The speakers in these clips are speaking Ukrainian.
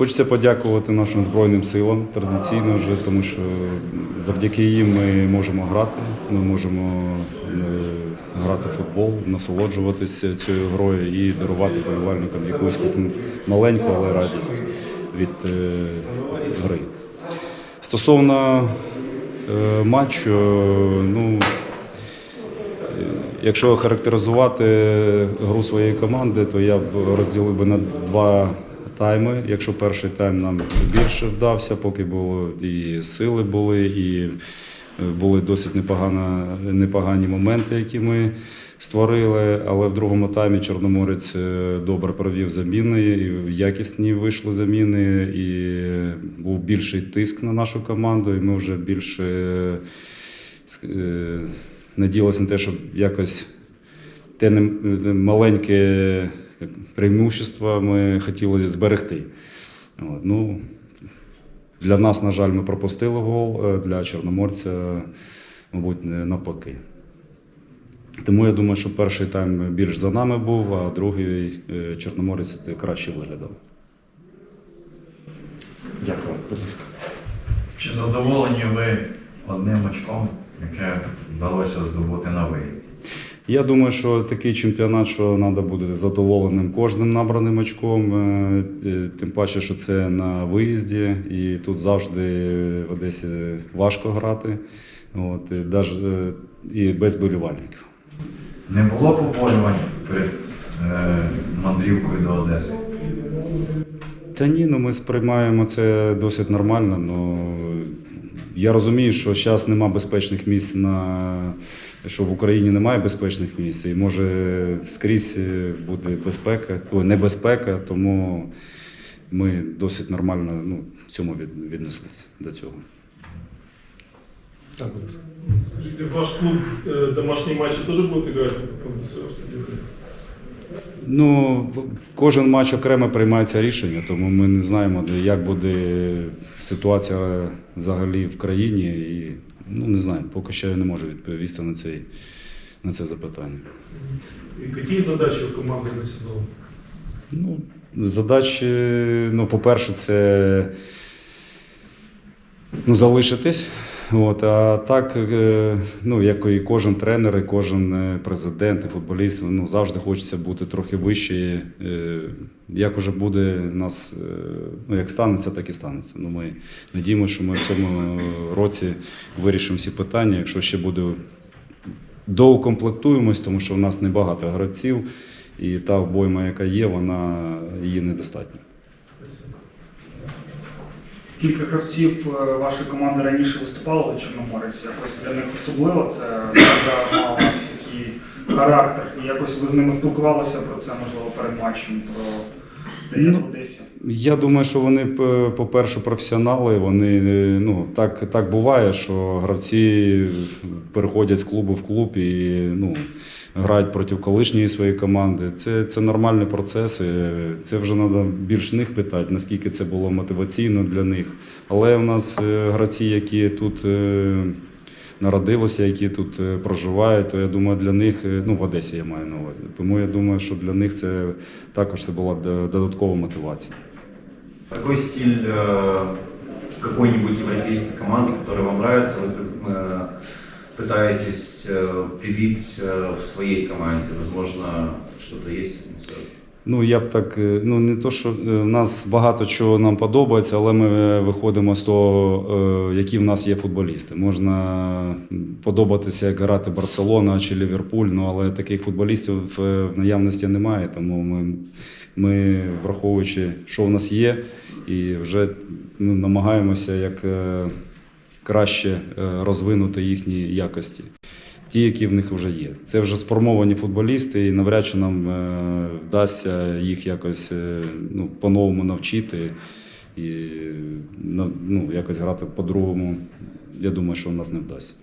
Хочеться подякувати нашим Збройним силам традиційно вже, тому що завдяки їм ми можемо грати, ми можемо е, грати в футбол, насолоджуватися цією грою і дарувати болівальникам якусь маленьку, але радість від е, гри. Стосовно е, матчу, ну якщо характеризувати гру своєї команди, то я б розділив би на два тайми. Якщо перший тайм нам більше вдався, поки було і сили були, і е, були досить непогано, непогані моменти, які ми створили. Але в другому таймі Чорноморець е, добре провів заміни, і якісні вийшли заміни, і був більший тиск на нашу команду, і ми вже більше е, надіялися на те, щоб якось те маленьке преимущество ми хотіли зберегти. От, ну, для нас, на жаль, ми пропустили гол, е, для Чорноморця, мабуть, не навпаки. Тому я думаю, що перший тайм більш за нами був, а другий е, Чорноморець краще виглядав. Дякую, будь ласка. Чи задоволені ви одним очком, яке вдалося здобути на виїзді? Я думаю, що такий чемпіонат, що треба бути задоволеним кожним набраним очком, е, тим паче, що це на виїзді, і тут завжди в Одесі важко грати. От, і, даже, е, і без болівальників. Не було побоювань перед е, мандрівкою до Одеси? Та ні, ну ми сприймаємо це досить нормально. Ну, я розумію, що зараз нема безпечних місць на що в Україні немає безпечних місць, і може скрізь буде безпека, о, небезпека, тому ми досить нормально ну, в цьому від, віднеслися до цього. Так, будь ласка. Скажите, ваш клуб будет играть на каком-то своем стадионе? Ну, кожен матч окремо приймається рішення, тому ми не знаємо, як буде ситуація взагалі в країні. І ну не знаю, поки що я не можу відповісти на цей на це запитання. І які задачі у команди на сезон? Ну, задачі, ну, по-перше, це ну, залишитись. От, а так, е, ну, як і кожен тренер, і кожен е, президент, і футболіст, ну, завжди хочеться бути трохи вище. Е, Як уже буде нас, ну, як станеться, так і станеться. Ну, ми надіємося, що ми в цьому році вирішимо всі питання. Якщо ще буде доукомплектуємось, тому що в нас небагато гравців, і та обойма, яка є, вона її недостатньо. Кілька гравців е, вашої команди раніше виступали за Чорноморець. Якось для них особливо це мала такий характер. І якось ви з ними спілкувалися про це, можливо, перед матчем про де Ну, Одесі. Я думаю, що вони, п- по-перше, професіонали. Вони е, ну так, так буває, що гравці переходять з клубу в клуб і ну, грають проти колишньої своєї команди. Це, це нормальний процес. і Це вже треба більш них питати, наскільки це було мотиваційно для них. Але у нас е, гравці, які тут е, народилися, які тут е, проживають, то я думаю, для них, е, ну в Одесі я маю на увазі. Тому я думаю, що для них це також це була д- додаткова мотивація. Какой стиль э, какой-нибудь европейской команды, которая вам нравится, вы э, пытаетесь э, привить э, в своей команде? Возможно, что-то есть с этим связано? Ну, я б так, е, ну не то, що е, в нас багато чого нам подобається, але ми виходимо з того, е, які в нас є футболісти. Можна подобатися, як грати Барселона чи Ліверпуль, ну але таких футболістів в наявності немає. Тому ми, ми враховуючи, що в нас є, і вже ну, намагаємося як краще розвинути їхні якості ті, які в них вже є. Це вже сформовані футболісти, і навряд чи нам е, вдасться їх якось е, ну, по-новому навчити і ну, якось грати по-другому. Я думаю, що в нас не вдасться.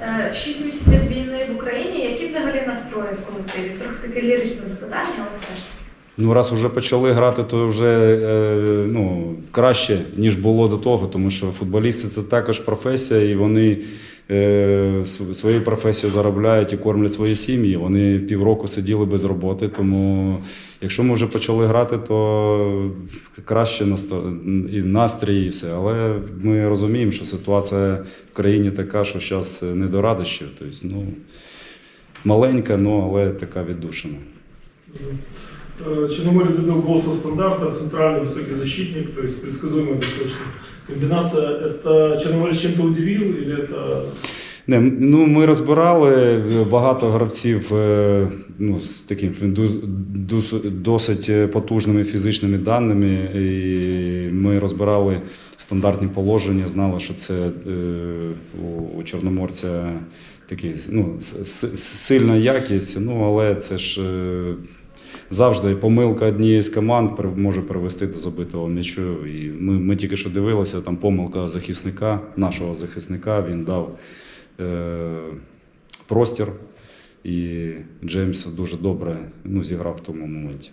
Е, Шість місяців війни в Україні. Які взагалі настрої в колективі? Трохи таке ліричне запитання, але все ж. Ну, раз вже почали грати, то вже е, ну, краще, ніж було до того, тому що футболісти це також професія, і вони е, св- свою професію заробляють і кормлять свої сім'ї. Вони півроку сиділи без роботи. Тому, якщо ми вже почали грати, то краще і настрій, і все. Але ми розуміємо, що ситуація в країні така, що зараз не до радощів. Тобто, ну, маленька, ну, але така віддушина. Э, Черноморец забил гол со стандарта, центральный высокий защитник, то есть предсказуемая достаточно комбинация. Это Черноморец чем-то удивил или это... Не, м- ну, ми розбирали е, багато гравців е, ну, з таким ду- дус- досить е, потужними фізичними даними. І ми розбирали стандартні положення, знали, що це е, у, у Чорноморця такий, ну, с- с- сильна якість, ну, але це ж е, завжди помилка однієї з команд може привести до забитого м'ячу. І ми, ми тільки що дивилися, там помилка захисника, нашого захисника, він дав е, простір, і Джеймс дуже добре ну, зіграв в тому моменті.